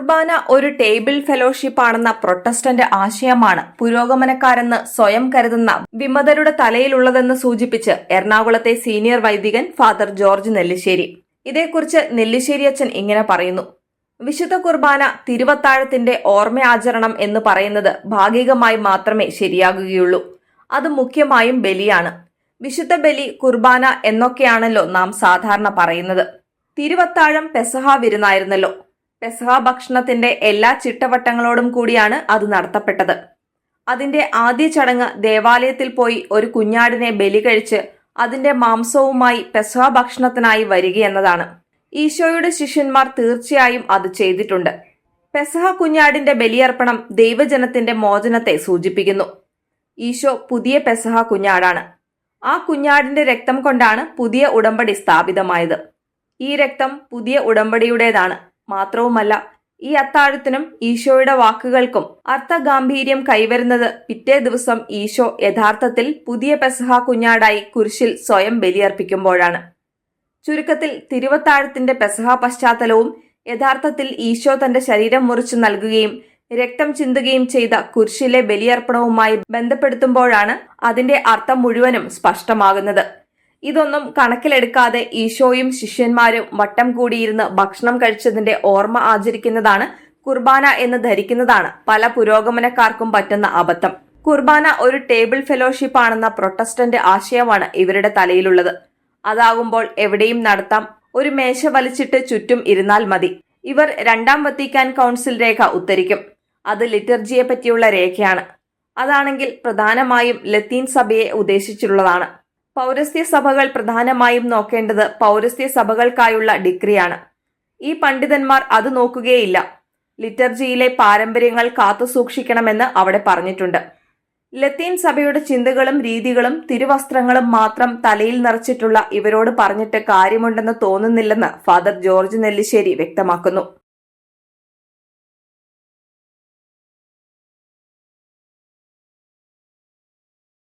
കുർബാന ഒരു table fellowship ആണെന്ന Protestant ആശയമാണ് പുരോഗമനക്കാരെന്ന് സ്വയം കരുതുന്ന വിമതരുടെ തലയിലുള്ളതെന്ന് സൂചിപ്പിച്ച് എറണാകുളത്തെ സീനിയർ വൈദികൻ ഫാദർ ജോർജ് നെല്ലിശ്ശേരി. ഇതേക്കുറിച്ച് നെല്ലിശ്ശേരി അച്ഛൻ ഇങ്ങനെ പറയുന്നു. വിശുദ്ധ കുർബാന തിരുവത്താഴത്തിന്റെ ഓർമ്മയാചരണം എന്ന് പറയുന്നത് ഭാഗികമായി മാത്രമേ ശരിയാകുകയുള്ളൂ. അത് മുഖ്യമായും ബലിയാണ്. വിശുദ്ധ ബലി കുർബാന എന്നൊക്കെയാണല്ലോ നാം സാധാരണ പറയുന്നത്. തിരുവത്താഴം പെസഹ വിരുന്നായിരുന്നല്ലോ. പെസഹ ഭക്ഷണത്തിന്റെ എല്ലാ ചിട്ടവട്ടങ്ങളോടും കൂടിയാണ് അത് നടത്തപ്പെട്ടത്. അതിന്റെ ആദ്യ ചടങ്ങ് ദേവാലയത്തിൽ പോയി ഒരു കുഞ്ഞാടിനെ ബലി കഴിച്ച് അതിന്റെ മാംസവുമായി പെസഹ ഭക്ഷണത്തിനായി വരികയെന്നതാണ് ഈശോയുടെ ശിഷ്യന്മാർ തീർച്ചയായും അത് ചെയ്തിട്ടുണ്ട്. പെസഹ കുഞ്ഞാടിന്റെ ബലിയർപ്പണം ദൈവജനത്തിന്റെ മോചനത്തെ സൂചിപ്പിക്കുന്നു. ഈശോ പുതിയ പെസഹ കുഞ്ഞാടാണ്. ആ കുഞ്ഞാടിന്റെ രക്തം കൊണ്ടാണ് പുതിയ ഉടമ്പടി സ്ഥാപിതമായത്. ഈ രക്തം പുതിയ ഉടമ്പടിയുടേതാണ്. മാത്രവുമല്ല ഈ അത്താഴത്തിനും ഈശോയുടെ വാക്കുകൾക്കും അർത്ഥഗാംഭീര്യം കൈവരുന്നത് പിറ്റേ ദിവസം ഈശോ യഥാർത്ഥത്തിൽ പുതിയ പെസഹ കുഞ്ഞാടായി കുരിശിൽ സ്വയം ബലിയർപ്പിക്കുമ്പോഴാണ്. ചുരുക്കത്തിൽ തിരുവത്താഴത്തിന്റെ പെസഹ പശ്ചാത്തലവും യഥാർത്ഥത്തിൽ ഈശോ തന്റെ ശരീരം മുറിച്ചു നൽകുകയും രക്തം ചിന്തുകയും ചെയ്ത കുരിശിലെ ബലിയർപ്പണവുമായി ബന്ധപ്പെടുത്തുമ്പോഴാണ് അതിന്റെ അർത്ഥം മുഴുവനും സ്പഷ്ടമാകുന്നത്. ഇതൊന്നും കണക്കിലെടുക്കാതെ ഈശോയും ശിഷ്യന്മാരും വട്ടം കൂടിയിരുന്ന് ഭക്ഷണം കഴിച്ചതിന്റെ ഓർമ്മ ആചരിക്കുന്നതാണ് കുർബാന എന്ന് ധരിക്കുന്നതാണ് പല പുരോഗമനക്കാർക്കും പറ്റുന്ന അബദ്ധം. കുർബാന ഒരു ടേബിൾ ഫെലോഷിപ്പ് ആണെന്ന പ്രൊട്ടസ്റ്റന്റ് ആശയമാണ് ഇവരുടെ തലയിലുള്ളത്. അതാകുമ്പോൾ എവിടെയും നടത്താം. ഒരു മേശ വലിച്ചിട്ട് ചുറ്റും ഇരുന്നാൽ മതി. ഇവർ രണ്ടാം വത്തിക്കാൻ കൗൺസിൽ രേഖ ഉത്തരിക്കും അത് ലിറ്റർജിയെ പറ്റിയുള്ള രേഖയാണ്. അതാണെങ്കിൽ പ്രധാനമായും ലത്തീൻ സഭയെ ഉദ്ദേശിച്ചുള്ളതാണ്. പൗരസ്ത്യ സഭകൾ പ്രധാനമായും നോക്കേണ്ടത് പൗരസ്ത്യ സഭകൾക്കായുള്ള ഡിഗ്രിയാണ്. ഈ പണ്ഡിതന്മാർ അത് നോക്കുകയില്ല. ലിറ്റർജിയിലെ പാരമ്പര്യങ്ങൾ കാത്തുസൂക്ഷിക്കണമെന്ന് അവിടെ പറഞ്ഞിട്ടുണ്ട്. ലത്തീൻ സഭയുടെ ചിന്തകളും രീതികളും തിരുവസ്ത്രങ്ങളും മാത്രം തലയിൽ നിറച്ചിട്ടുള്ള ഇവരോട് പറഞ്ഞിട്ട് കാര്യമുണ്ടെന്ന് തോന്നുന്നില്ലെന്ന് ഫാദർ ജോർജ് നെല്ലിശ്ശേരി വ്യക്തമാക്കുന്നു.